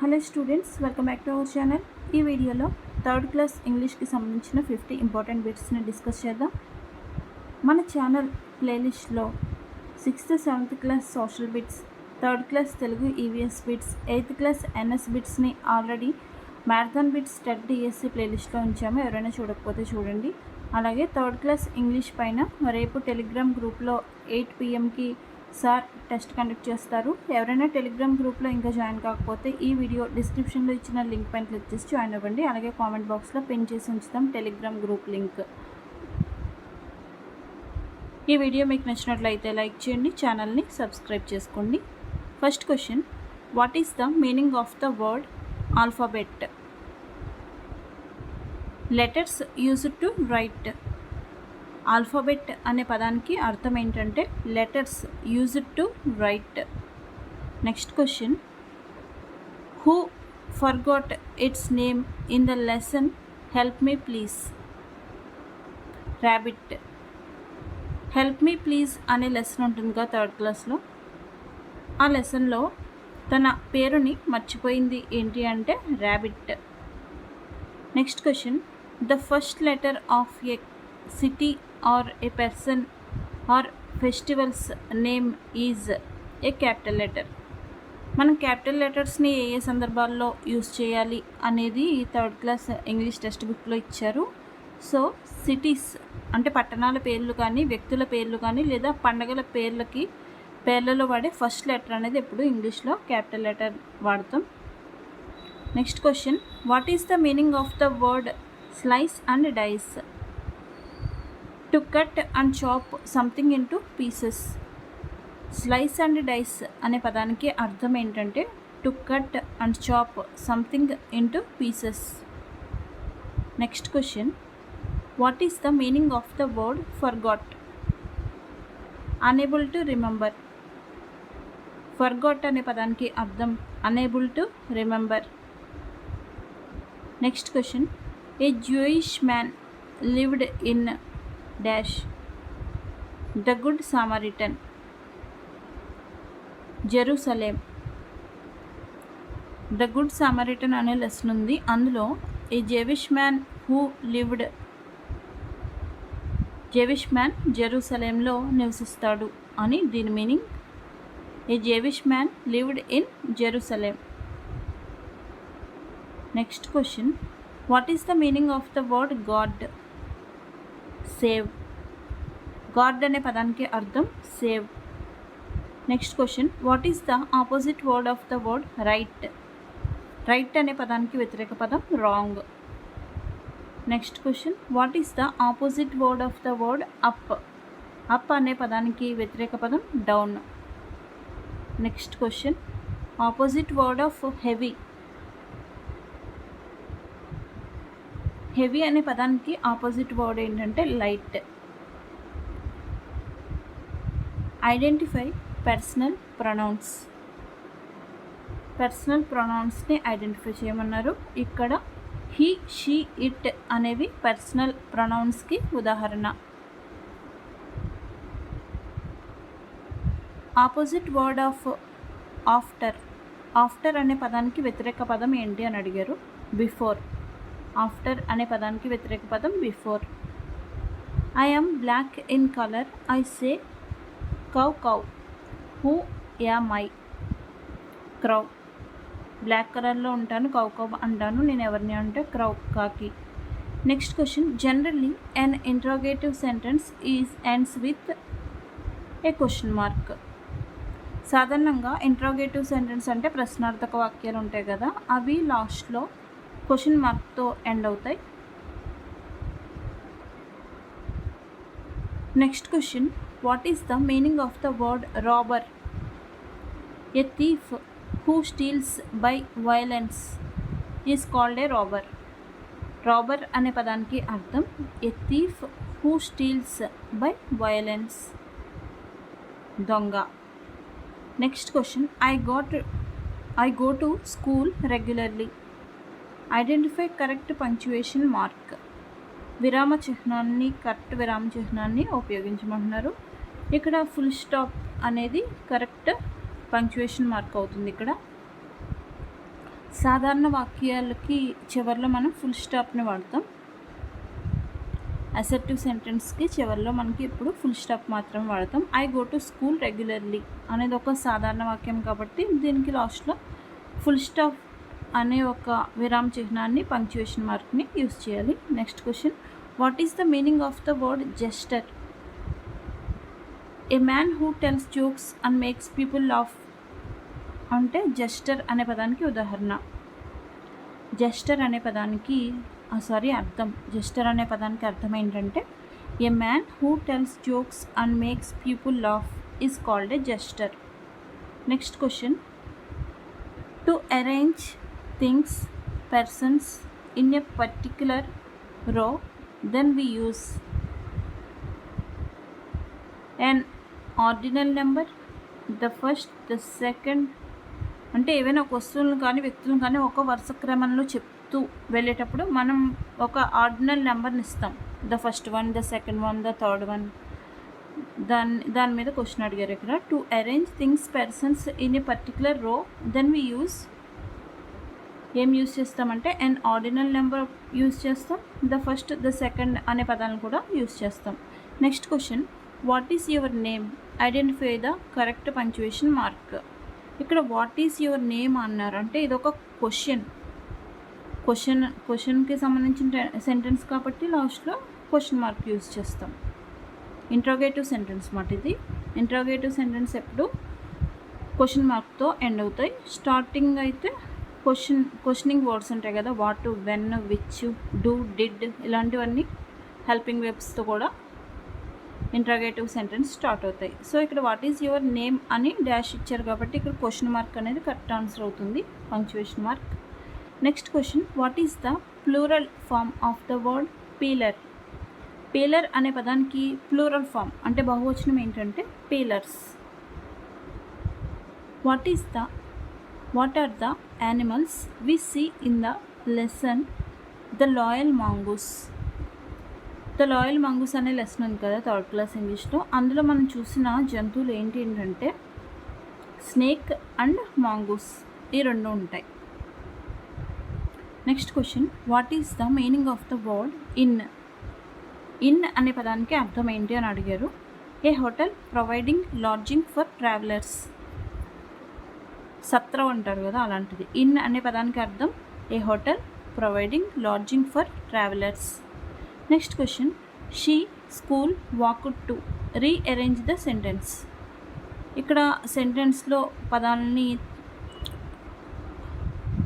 Hello students welcome back to our channel ఈ వీడియోలో third class ఇంగ్లీష్కి సంబంధించిన ఫిఫ్టీ ఇంపార్టెంట్ బిట్స్ని డిస్కస్ చేద్దాం. మన ఛానల్ ప్లేలిస్ట్లో sixth seventh class social bits third class Telugu EVS bits eighth class NS బిట్స్ని already marathon bits TET DSC ప్లేలిస్ట్లో ఉంచాము. ఎవరైనా చూడకపోతే చూడండి. అలాగే థర్డ్ క్లాస్ ఇంగ్లీష్ పైన రేపు టెలిగ్రామ్ గ్రూప్లో ఎయిట్ పిఎంకి సార్ టెస్ట్ కండక్ట్ చేస్తారు. ఎవరైనా టెలిగ్రామ్ గ్రూప్లో ఇంకా జాయిన్ కాకపోతే ఈ వీడియో డిస్క్రిప్షన్లో ఇచ్చిన లింక్ పైన క్లిక్ చేసి జాయిన్ అవ్వండి. అలాగే కామెంట్ బాక్స్లో పిన్ చేసి ఉంచుతాం టెలిగ్రామ్ గ్రూప్ లింక్. ఈ వీడియో మీకు నచ్చినట్లయితే లైక్ చేయండి ఛానల్ని సబ్స్క్రైబ్ చేసుకోండి. First question what is the meaning of the word alphabet letters used to write alphabet అనే పదానికి అర్థం ఏంటంటే letters used to write. Next question. Who forgot its name in the lesson? Help me please. Rabbit. Help me please అనే lesson ఉంటుందిగా third క్లాస్లో. ఆ లెసన్లో తన పేరుని మర్చిపోయింది ఏంటి అంటే rabbit. Next question. The first letter of a city or a person or festivals name is a capital letter. మనం క్యాపిటల్ లెటర్స్ని ఏ ఏ సందర్భాల్లో యూస్ చేయాలి అనేది థర్డ్ క్లాస్ ఇంగ్లీష్ టెక్స్ట్ బుక్లో ఇచ్చారు. సో సిటీస్ అంటే పట్టణాల పేర్లు కానీ వ్యక్తుల పేర్లు కానీ లేదా పండగల పేర్లకి పేర్లలో వాడే ఫస్ట్ లెటర్ అనేది ఎప్పుడు ఇంగ్లీష్లో క్యాపిటల్ లెటర్ వాడతాం. Next question what is the meaning of the word slice and dice? To cut and chop something into pieces slice and dice అనే పదానికి అర్థం ఏంటంటే to cut and chop something into pieces next question what is the meaning of the word forgot unable to remember forgot అనే పదానికి అర్థం unable to remember next question a Jewish man lived in dash. The good Samaritan. Jerusalem. The good Samaritan అనే lesson ఉంది. అందులో a Jewish man who lived Jewish man జెరూసలేంలో నివసిస్తాడు అని దీని meaning a Jewish man lived in Jerusalem. Next question. What is the meaning of the word god? Save. God అనే పదానికి అర్థం save. Next question. What is the opposite word of the word right? Right అనే పదానికి వ్యతిరేక పదం wrong. Next question. What is the opposite word of the word up? Up అనే పదానికి వ్యతిరేక పదం down. Next question. Opposite word of heavy. Heavy అనే పదానికి ఆపోజిట్ వర్డ్ ఏంటంటే light. Identify personal pronouns. Personal ప్రొనౌన్స్ని identify చేయమన్నారు. ఇక్కడ హీ షీ ఇట్ అనేవి పర్సనల్ ప్రొనౌన్స్కి ఉదాహరణ. Opposite word of after. After అనే పదానికి వ్యతిరేక పదం ఏంటి అని అడిగారు. బిఫోర్. ఆఫ్టర్ అనే పదానికి వ్యతిరేక పదం before. I am black in colour I say caw caw who am I crow black కలర్లో ఉంటాను కౌ కౌ అంటాను. నేను ఎవరిని అంటే క్రౌ కాకి next question generally an interrogative sentence is ends with a question mark సాధారణంగా ఇంట్రాగేటివ్ సెంటెన్స్ అంటే ప్రశ్నార్థక వాక్యాలు ఉంటాయి కదా అవి లాస్ట్లో క్వశ్చన్ మార్క్తో ఎండ్ అవుతాయి. Next question what is the meaning of the word robber a thief who steals by violence is called a robber robber అనే పదానికి అర్థం a thief who steals by violence దొంగ. Next question I got I go to school regularly identify correct punctuation mark. విరామ చిహ్నాన్ని correct విరామ చిహ్నాన్ని ఉపయోగించమంటున్నారు. ఇక్కడ ఫుల్ స్టాప్ అనేది కరెక్ట్ పంక్చువేషన్ మార్క్ అవుతుంది ఇక్కడ. సాధారణ వాక్యాలకి చివరిలో మనం ఫుల్ స్టాప్ని వాడతాం. అసెప్టివ్ సెంటెన్స్కి చివరిలో మనకి ఇప్పుడు ఫుల్ స్టాప్ మాత్రం వాడతాం. I go to school regularly అనేది ఒక సాధారణ వాక్యం కాబట్టి దీనికి లాస్ట్లో ఫుల్ స్టాప్ అనే ఒక విరామ చిహ్నాన్ని పంక్చుయేషన్ మార్క్ని యూస్ చేయాలి. Next question what is the meaning of the word jester a man who tells jokes and makes people laugh అంటే జెస్టర్ అనే పదానికి ఉదాహరణ. జెస్టర్ అనే పదానికి సారీ అర్థం. జెస్టర్ అనే పదానికి అర్థం ఏంటంటే a man who tells jokes and makes people laugh is called a jester next question to arrange things persons in a particular row then we use and ordinal number the first the second అంటే ఏవైనా ఒక వస్తువులను కానీ వ్యక్తులను కానీ ఒక వరుస క్రమంలో చెప్తూ వెళ్ళేటప్పుడు మనం ఒక ఆర్డినల్ నెంబర్ని ఇస్తాం. The first one the second one the third one దాని దాని మీద క్వశ్చన్ అడిగారు ఇక్కడ. To arrange things persons in a particular row then we use ఏం యూస్ చేస్తామంటే అండ్ ఆర్డినల్ నెంబర్ యూస్ చేస్తాం. ద ఫస్ట్ ద సెకండ్ అనే పదాలను కూడా యూస్ చేస్తాం. Next question what is your name identify the correct punctuation mark ఇక్కడ what is your name అన్నారు. అంటే ఇది ఒక క్వశ్చన్ క్వశ్చన్ క్వశ్చన్కి సంబంధించిన సెంటెన్స్ కాబట్టి లాస్ట్లో క్వశ్చన్ మార్క్ యూజ్ చేస్తాం. ఇంట్రోగేటివ్ సెంటెన్స్ మాట ఇది. ఇంట్రోగేటివ్ సెంటెన్స్ ఎప్పుడు క్వశ్చన్ మార్క్తో ఎండ్ అవుతాయి. స్టార్టింగ్ అయితే క్వశ్చన్ క్వశ్చనింగ్ వర్డ్స్ ఉంటాయి కదా what when which do did ఇలాంటివన్నీ హెల్పింగ్ వెబ్స్తో కూడా ఇంట్రాగేటివ్ సెంటెన్స్ స్టార్ట్ అవుతాయి. సో ఇక్కడ వాట్ ఈజ్ యువర్ నేమ్ అని డాష్ ఇచ్చారు కాబట్టి ఇక్కడ క్వశ్చన్ మార్క్ అనేది కరెక్ట్ ఆన్సర్ అవుతుంది. Punctuation mark next question what is the plural form of the word peeler peeler అనే పదానికి ప్లూరల్ ఫామ్ అంటే బహువచనం ఏంటంటే peelers what is the what are the animals we see in the lesson the loyal mongoose the loyal mongoose అనే lesson ఉంది కదా third class ఇంగ్లీష్లో అందులో మనం చూసిన జంతువులు ఏంటి ఏంటంటే స్నేక్ అండ్ మాంగూస్ ఈ రెండు ఉంటాయి. Next question what is the meaning of the word inn inn అనే పదానికి అర్థం ఏంటి అని అడిగారు. A hotel providing lodging for travellers సత్రం అంటారు కదా అలాంటిది. ఇన్ అనే పదానికి అర్థం a hotel providing lodging for travellers. Next question she school walk to rearrange the sentence. ఇక్కడ సెంటెన్స్లో పదాలని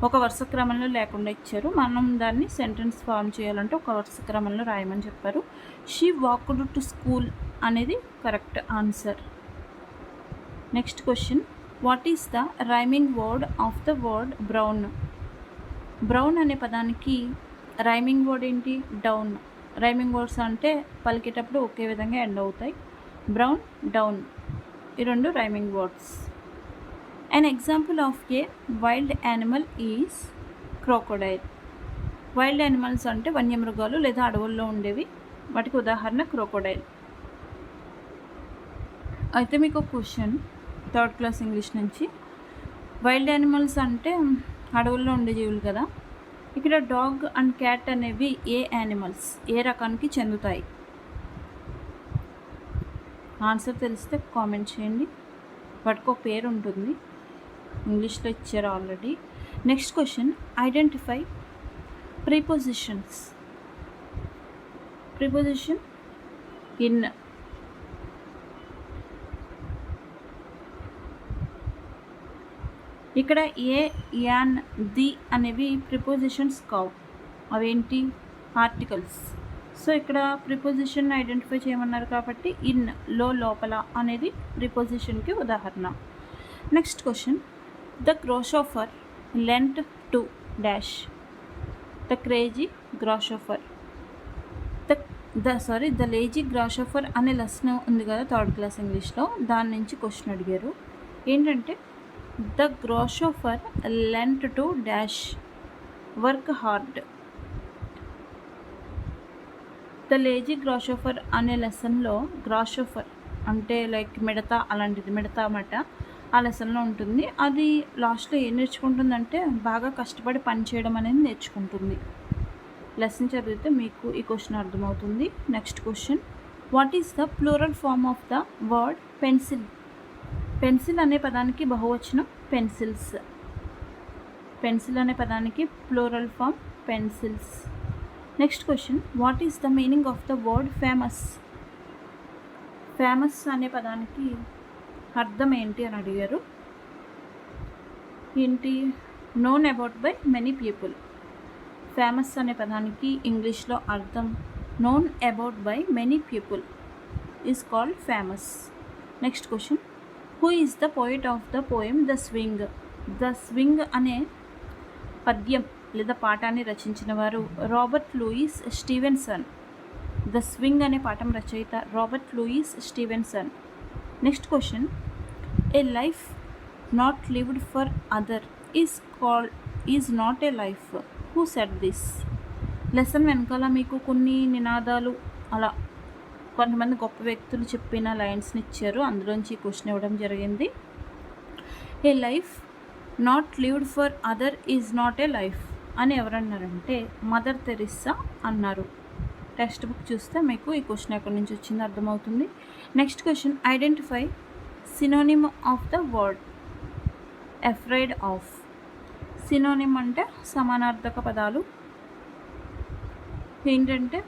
ఒక వరుస క్రమంలో లేకుండా ఇచ్చారు. మనం దాన్ని సెంటెన్స్ ఫామ్ చేయాలంటే ఒక వరుస క్రమంలో రాయమని చెప్పారు. షీ వాక్డ్ టు స్కూల్ అనేది correct answer. Next question what is the rhyming word of the word brown brown అనే పదానికి రైమింగ్ వర్డ్ ఏంటి? డౌన్ రైమింగ్ వర్డ్స్ అంటే పలికేటప్పుడు ఒకే విధంగా ఎండ్ అవుతాయి. బ్రౌన్ డౌన్ ఈ రెండు rhyming words an example of a wild animal is crocodile wild animals అంటే వన్యమృగాలు లేదా అడవుల్లో ఉండేవి. వాటికి ఉదాహరణ క్రోకోడైల్ అయితే మీకు క్వశ్చన్ థర్డ్ క్లాస్ ఇంగ్లీష్ నుంచి. వైల్డ్ యానిమల్స్ అంటే అడవుల్లో ఉండే జీవులు కదా. ఇక్కడ డాగ్ అండ్ క్యాట్ అనేవి ఏ యానిమల్స్? ఏ రకానికి చెందుతాయి? ఆన్సర్ తెలిస్తే కామెంట్ చేయండి. వాటికి ఒక పేరు ఉంటుంది. ఇంగ్లీష్లో ఇచ్చారు already. Next question. Identify prepositions. Preposition in ఇక్కడ ఏ యాన్ ది అనేవి ప్రిపోజిషన్స్ కావు. అవేంటి? ఆర్టికల్స్ సో ఇక్కడ ప్రిపోజిషన్ ఐడెంటిఫై చేయమన్నారు కాబట్టి ఇన్లో లోపల అనేది ప్రిపోజిషన్కి ఉదాహరణ. Next question the grasshopper lent to dash the crazy grasshopper the the sorry the lazy grasshopper అనే లెసన్ ఉంది కదా థర్డ్ క్లాస్ ఇంగ్లీష్లో దాని నుంచి క్వశ్చన్ అడిగారు. ఏంటంటే the grasshopper lent to dash work hard. The lazy grasshopper అనే లెసన్లో గ్రాషోఫర్ అంటే లైక్ మిడత అలాంటిది మిడత అన్నమాట. ఆ లెసన్లో ఉంటుంది. అది లాస్ట్లో ఏం నేర్చుకుంటుందంటే బాగా కష్టపడి పని చేయడం అనేది నేర్చుకుంటుంది. లెసన్ చదివితే మీకు ఈ క్వశ్చన్ అర్థమవుతుంది. Next question. What is the plural form of the word pencil? Pencil అనే పదానికి బహువచనం పెన్సిల్స్. పెన్సిల్ అనే పదానికి plural form pencils. Next question what is the meaning of the word famous? Famous అనే పదానికి అర్థం ఏంటి అని అడిగారు. ఏంటి? Known about by many people famous అనే పదానికి ఇంగ్లీష్లో అర్థం known about by many people is called famous next question who is the poet of the poem the swing the swing అనే పద్యం లేదా పాఠాన్ని రచించిన వారు Robert Louis Stevenson the swing అనే పాఠం రచయిత Robert Louis Stevenson next question a life not lived for other is call is not a life who set this lesson వెనకాల మీకు కొన్ని నినాదాలు అలా కొంతమంది గొప్ప వ్యక్తులు చెప్పిన లైన్స్ని ఇచ్చారు. అందులోంచి క్వశ్చన్ ఇవ్వడం జరిగింది. A life not lived for other is not a life అని ఎవరన్నారంటే మదర్ తెరిస్సా అన్నారు. టెక్స్ట్ బుక్ చూస్తే మీకు ఈ క్వశ్చన్ ఎక్కడి నుంచి వచ్చిందో అర్థమవుతుంది. Next question identify synonym of the word afraid of synonym అంటే సమానార్థక పదాలు. ఏంటంటే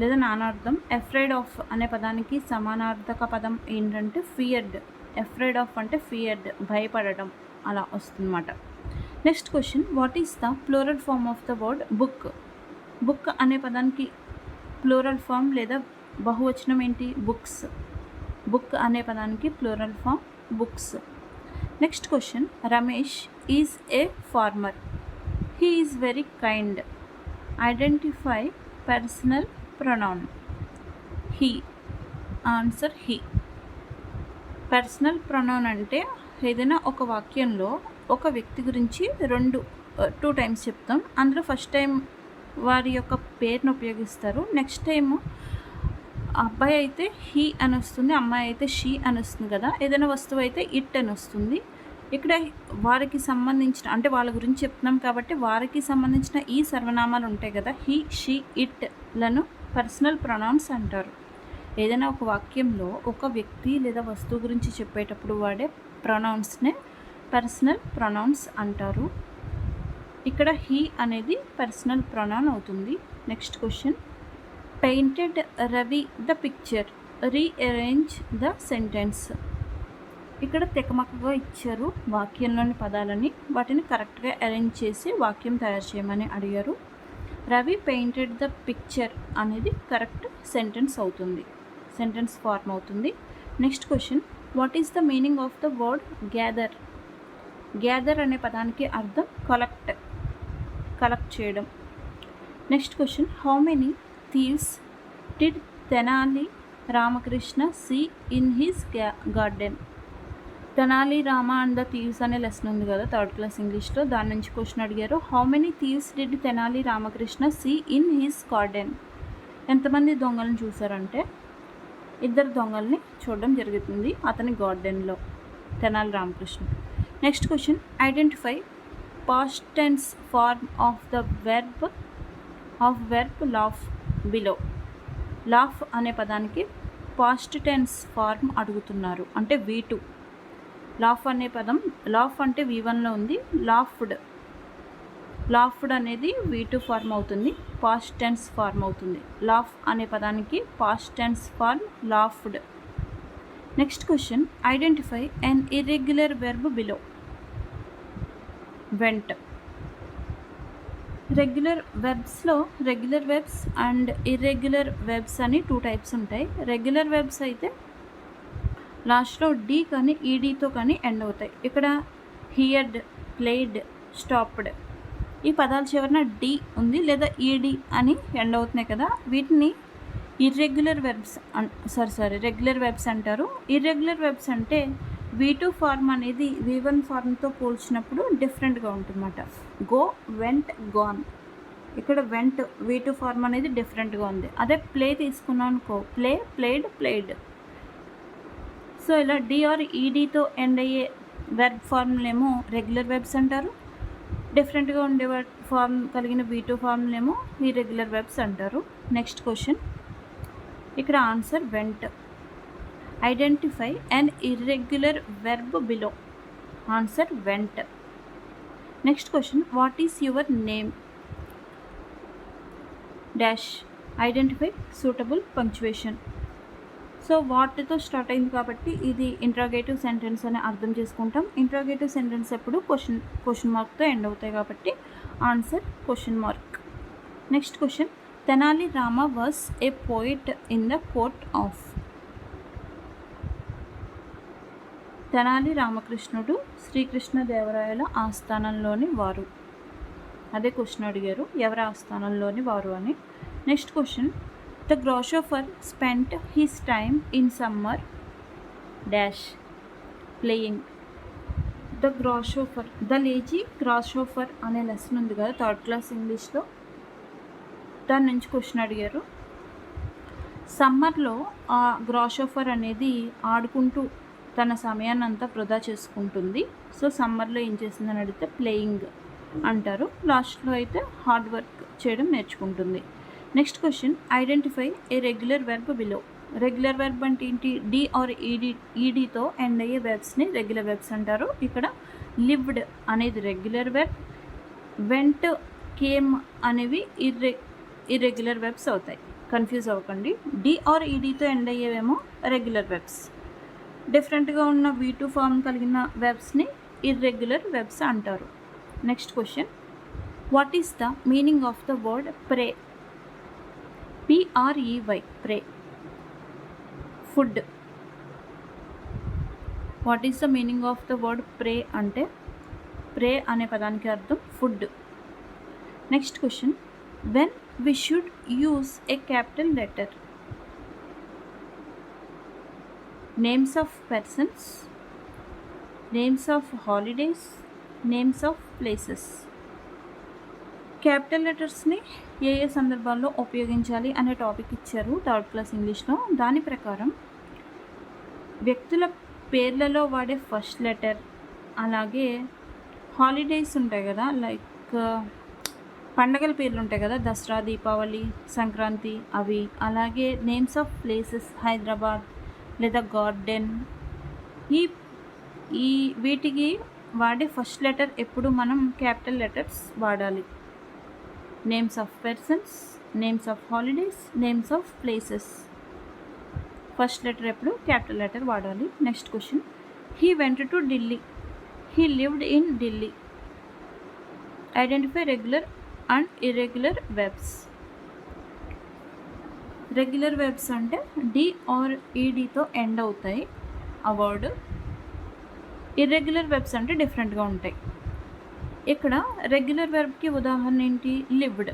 లేదా నానార్థం ఎఫ్రైడ్ ఆఫ్ అనే పదానికి సమానార్థక పదం ఏంటంటే ఫియర్డ్ ఎఫ్రైడ్ ఆఫ్ అంటే ఫియర్డ్ భయపడటం అలా వస్తుందన్నమాట. Next question what is the plural form of the word book book అనే పదానికి ప్లోరల్ ఫామ్ లేదా బహువచనం ఏంటి? బుక్స్ బుక్ అనే పదానికి plural form books next question Ramesh is a farmer he is very kind identify personal pronoun he answer he personal pronoun అంటే ఏదైనా ఒక వాక్యంలో ఒక వ్యక్తి గురించి రెండు టూ టైమ్స్ చెప్తాం. అందులో ఫస్ట్ టైం వారి యొక్క పేరును ఉపయోగిస్తారు. నెక్స్ట్ టైము అబ్బాయి అయితే హీ అని వస్తుంది అమ్మాయి అయితే షీ అని వస్తుంది కదా. ఏదైనా వస్తువు అయితే ఇట్ అని వస్తుంది. ఇక్కడ వారికి సంబంధించిన అంటే వాళ్ళ గురించి చెప్తున్నాం కాబట్టి వారికి సంబంధించిన ఈ సర్వనామాలు ఉంటాయి కదా. హీ షీ ఇట్లను పర్సనల్ ప్రొనౌన్స్ అంటారు. ఏదైనా ఒక వాక్యంలో ఒక వ్యక్తి లేదా వస్తువు గురించి చెప్పేటప్పుడు వాడే ప్రొనౌన్స్నే పర్సనల్ ప్రొనౌన్స్ అంటారు. ఇక్కడ హీ అనేది పర్సనల్ ప్రొనౌన్ అవుతుంది. Next question. Painted Ravi the picture. Rearrange the sentence. ఇక్కడ తెకమకగా ఇచ్చారు వాక్యంలోని పదాలని. వాటిని కరెక్ట్గా అరేంజ్ చేసి వాక్యం తయారు చేయమని అడిగారు. రవి పెయింటెడ్ ద పిక్చర్ అనేది కరెక్ట్ సెంటెన్స్ అవుతుంది. సెంటెన్స్ ఫార్మ్ అవుతుంది. Next question what is the meaning of the word gather gather అనే పదానికి అర్థం కలెక్ట్ కలెక్ట్ చేయడం. Next question how many thieves did Tenali Ramakrishna see in his garden Tenali Rama and the thieves అనే lesson ఉంది కదా third class ఇంగ్లీష్లో దాని నుంచి క్వశ్చన్ అడిగారు how many thieves did Tenali Ramakrishna see in his garden ఎంతమంది దొంగలను చూసారంటే ఇద్దరు దొంగల్ని చూడడం జరుగుతుంది అతని గార్డెన్లో Tenali Ramakrishna next question identify past tense form of the verb of verb laugh below laugh అనే పదానికి పాస్ట్ టెన్స్ ఫార్మ్ అడుగుతున్నారు అంటే వీ టూ లాఫ్ అనే పదం లాఫ్ అంటే వి వన్లో ఉంది. లాఫ్డ్ లాఫ్డ్ అనేది వీ టూ ఫార్మ్ అవుతుంది పాస్ట్ టెన్స్ ఫార్మ్ అవుతుంది. లాఫ్ అనే పదానికి past tense form laughed next question identify an irregular verb below. Went. Regular వెబ్స్లో regular verbs and irregular verbs అని టూ టైప్స్ ఉంటాయి. రెగ్యులర్ వెబ్స్ అయితే లాస్ట్లో D కానీ ఈడీతో కానీ ఎండ్ అవుతాయి. ఇక్కడ హియర్డ్ ప్లేడ్ స్టాప్డ్. ఈ పదాల చివరన డి ఉంది లేదా ఈడి అని ఎండ్ అవుతున్నాయి కదా. వీటిని irregular verbs sorry sorry regular verbs అంటారు. ఇర్రెగ్యులర్ వెబ్స్ అంటే వి టూ ఫార్మ్ అనేది వి వన్ ఫార్మ్తో పోల్చినప్పుడు డిఫరెంట్గా ఉంటుందన్నమాట. Go went gone. ఇక్కడ వెంట్ వి టూ ఫార్మ్ అనేది డిఫరెంట్గా ఉంది. అదే ప్లే తీసుకున్నాం అనుకో ప్లే ప్లేడ్ ప్లేడ్. సో ఇలా డిఆర్ ఈడీతో ఎండ్ అయ్యే వెర్బ్ ఫార్ములేమో రెగ్యులర్ వెబ్స్ అంటారు. డిఫరెంట్గా ఉండే ఫార్మ్ కలిగిన బీ టూ మీ రెగ్యులర్ వెబ్స్ అంటారు. నెక్స్ట్ క్వశ్చన్ ఇక్కడ answer went identify and irregular verb below answer went next question what is your name dash identify suitable punctuation so వాటితో స్టార్ట్ అయింది కాబట్టి ఇది ఇంట్రాగేటివ్ సెంటెన్స్ అని అర్థం చేసుకుంటాం. ఇంట్రాగేటివ్ సెంటెన్స్ ఎప్పుడు క్వశ్చన్ క్వశ్చన్ మార్క్తో ఎండ్ అవుతాయి కాబట్టి answer question mark. Next question. Tenali Rama was a poet in the court of? Tenali రామకృష్ణుడు శ్రీకృష్ణదేవరాయల ఆస్థానంలోని వారు. అదే క్వశ్చన్ అడిగారు. ఎవరి ఆస్థానంలోని వారు అని. Next question. The grasshopper spent his time in summer dash playing the grasshopper the lazy grasshopper అనే లెసన్ ఉంది కదా థర్డ్ క్లాస్ ఇంగ్లీష్లో దాని నుంచి క్వశ్చన్ అడిగారు. సమ్మర్లో ఆ గ్రాషోఫర్ అనేది ఆడుకుంటూ తన సమయాన్ని అంతా వృధా చేసుకుంటుంది. సో సమ్మర్లో ఏం చేసిందని అడిగితే ప్లేయింగ్ అంటారు. లాస్ట్లో అయితే హార్డ్ వర్క్ చేయడం నేర్చుకుంటుంది. Next question identify a regular verb below regular verb అంటే ఏంటి? డి ఆర్ ఈడి ఈడీతో ఎండ్ అయ్యే వెర్బ్స్ని రెగ్యులర్ వెర్బ్స్ అంటారు. ఇక్కడ లివ్డ్ అనేది రెగ్యులర్ వెర్బ్ వెంట్ కేమ్ అనేవి ఇర్రె ఇర్రెగ్యులర్ వెబ్స్ అవుతాయి. కన్ఫ్యూజ్ అవ్వకండి. డి ఆర్ ఈడీతో ఎండ్ అయ్యేవేమో రెగ్యులర్ వెబ్స్ డిఫరెంట్గా ఉన్న వీ టూ ఫామ్ కలిగిన వెబ్స్ని ఇర్రెగ్యులర్ వెబ్స్ అంటారు. Next question what is the meaning of the word prey P R E Y prey food what is the meaning of the word prey అంటే prey అనే పదానికి అర్థం food next question when we should use a capital letter names of persons names of holidays names of places capital లెటర్స్ని ఏ ఏ సందర్భాల్లో ఉపయోగించాలి అనే topic ఇచ్చారు third class ఇంగ్లీష్లో. దాని ప్రకారం వ్యక్తుల పేర్లలో వాడే ఫస్ట్ లెటర్ అలాగే హాలిడేస్ ఉంటాయి కదా లైక్ పండగల పేర్లు ఉంటాయి కదా దసరా దీపావళి సంక్రాంతి అవి. అలాగే నేమ్స్ ఆఫ్ ప్లేసెస్ హైదరాబాద్ లేదా గార్డెన్. ఈ ఈ వీటికి వాడే ఫస్ట్ లెటర్ ఎప్పుడు మనం క్యాపిటల్ లెటర్స్ వాడాలి. Names of persons names of holidays names of places first letter ఎప్పుడు? క్యాపిటల్ లెటర్ వాడాలి. Next question he went to Delhi he lived in Delhi identify regular and irregular verbs regular verbs అంటే D are ఈడీతో end అవుతాయి. ఆ word irregular verbs అంటే డిఫరెంట్గా ఉంటాయి. ఇక్కడ రెగ్యులర్ వెర్బ్కి ఉదాహరణ ఏంటి? లివ్డ్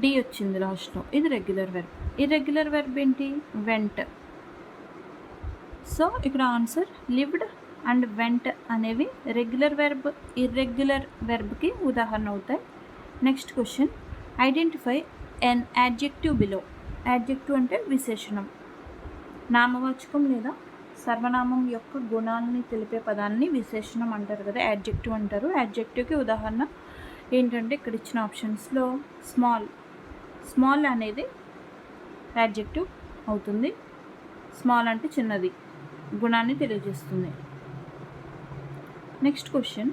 డి వచ్చింది లాస్ట్లో ఇది రెగ్యులర్ వెర్బ్ ఇర్రెగ్యులర్ వెర్బ్ ఏంటి? వెంట్ సో ఇక్కడ ఆన్సర్ లివ్డ్ అండ్ వెంట్ అనేవి రెగ్యులర్ వెర్బ్ ఇర్రెగ్యులర్ వెర్బ్కి ఉదాహరణ అవుతాయి. Next question identify an adjective below adjective అంటే విశేషణం. నామవాచకం లేదా సర్వనామం యొక్క గుణాలని తెలిపే పదాన్ని విశేషణం అంటారు కదా యాడ్జెక్టివ్ అంటారు. యాడ్జెక్టివ్కి ఉదాహరణ ఏంటంటే ఇక్కడ ఇచ్చిన ఆప్షన్స్లో స్మాల్ స్మాల్ అనేది యాడ్జెక్టివ్ అవుతుంది. స్మాల్ అంటే చిన్నది. గుణాన్ని తెలియజేస్తుంది. Next question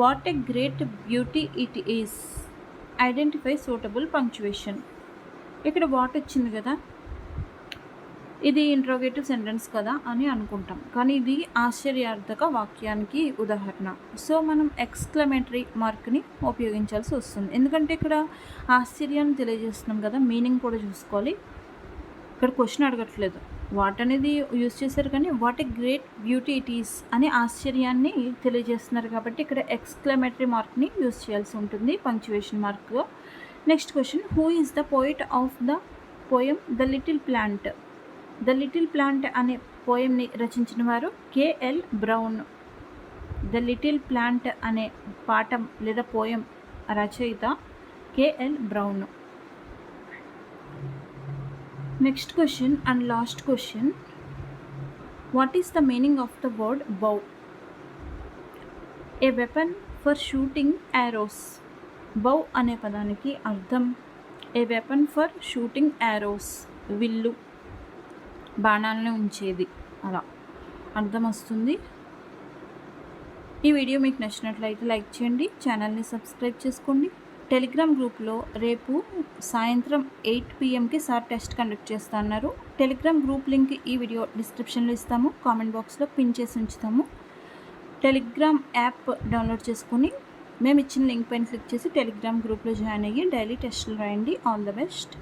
what a great beauty it is identify suitable punctuation ఇక్కడ వాట్ వచ్చింది కదా ఇది ఇంట్రోగేటివ్ సెంటెన్స్ కదా అని అనుకుంటాం. కానీ ఇది ఆశ్చర్యార్థక వాక్యానికి ఉదాహరణ. సో మనం ఎక్స్క్లమేటరీ మార్క్ని ఉపయోగించాల్సి వస్తుంది. ఎందుకంటే ఇక్కడ ఆశ్చర్యాన్ని తెలియజేస్తున్నాం కదా మీనింగ్ కూడా చూసుకోవాలి. ఇక్కడ క్వశ్చన్ అడగట్లేదు. వాట్ అనేది యూజ్ చేశారు కానీ what a great beauty it is అనే ఆశ్చర్యాన్ని తెలియజేస్తున్నారు కాబట్టి ఇక్కడ ఎక్స్క్లమేటరీ మార్క్ని యూజ్ చేయాల్సి ఉంటుంది punctuation mark next question who is the poet of the poem the little plant the little plant అనే పోయంని రచించిన వారు K L brown. The little plant అనే పాఠం లేదా పోయం రచయిత K L brown. Next question and last question. What is the meaning of the word bow? A weapon for shooting arrows. Bow అనే పదానికి అర్థం. A weapon for shooting arrows. విల్లు. బాణాలని ఉంచేది. అలా. అర్థం వస్తుంది ఈ వీడియో మీకు నచ్చినట్లయితే లైక్ చేయండి. ఛానల్ని సబ్స్క్రైబ్ చేసుకోండి. టెలిగ్రామ్ గ్రూప్లో రేపు సాయంత్రం ఎయిట్ పిఎంకి సార్ టెస్ట్ కండక్ట్ చేస్తా అన్నారు టెలిగ్రామ్ గ్రూప్ లింక్ ఈ వీడియో డిస్క్రిప్షన్లో ఇస్తాము. కామెంట్ బాక్స్లో పిన్ చేసి ఉంచుతాము. టెలిగ్రామ్ యాప్ డౌన్లోడ్ చేసుకుని మేము ఇచ్చిన లింక్ పైన క్లిక్ చేసి టెలిగ్రామ్ గ్రూప్లో జాయిన్ అయ్యి డైలీ టెస్టులు రాయండి. All the best.